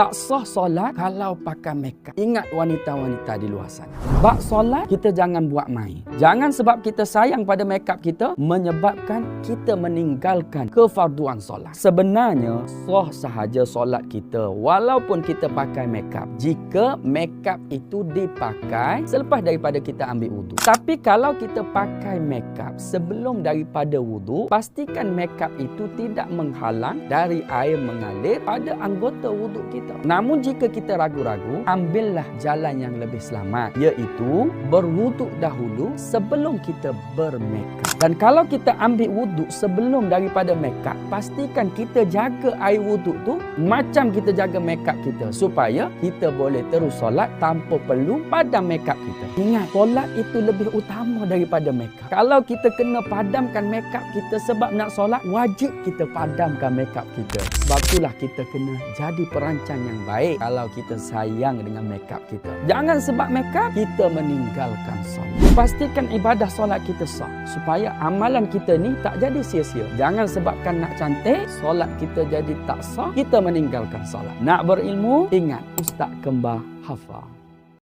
Tak sah solat kalau pakai makeup. Ingat wanita-wanita di luar sana. Bak solat, kita jangan buat main. Jangan sebab kita sayang pada makeup kita, menyebabkan kita meninggalkan kefarduan solat. Sebenarnya, sah sahaja solat kita walaupun kita pakai makeup. Jika makeup itu dipakai selepas daripada kita ambil wudhu. Tapi kalau kita pakai makeup sebelum daripada wudhu, pastikan makeup itu tidak menghalang dari air mengalir pada anggota wudhu kita kita. Namun jika kita ragu-ragu, ambillah jalan yang lebih selamat iaitu berwuduk dahulu sebelum kita bermakeup. Dan kalau kita ambil wuduk sebelum daripada makeup, pastikan kita jaga air wuduk tu macam kita jaga makeup kita supaya kita boleh terus solat tanpa perlu padam makeup kita. Ingat, solat itu lebih utama daripada makeup. Kalau kita kena padamkan makeup kita sebab nak solat, wajib kita padamkan makeup kita. Sebab itulah kita kena jadi perancang rancang yang baik kalau kita sayang dengan makeup kita. Jangan sebab makeup kita meninggalkan solat. Pastikan ibadah solat kita sah supaya amalan kita ni tak jadi sia-sia. Jangan sebabkan nak cantik, solat kita jadi tak sah, kita meninggalkan solat. Nak berilmu, ingat Ustaz Kembar hafal.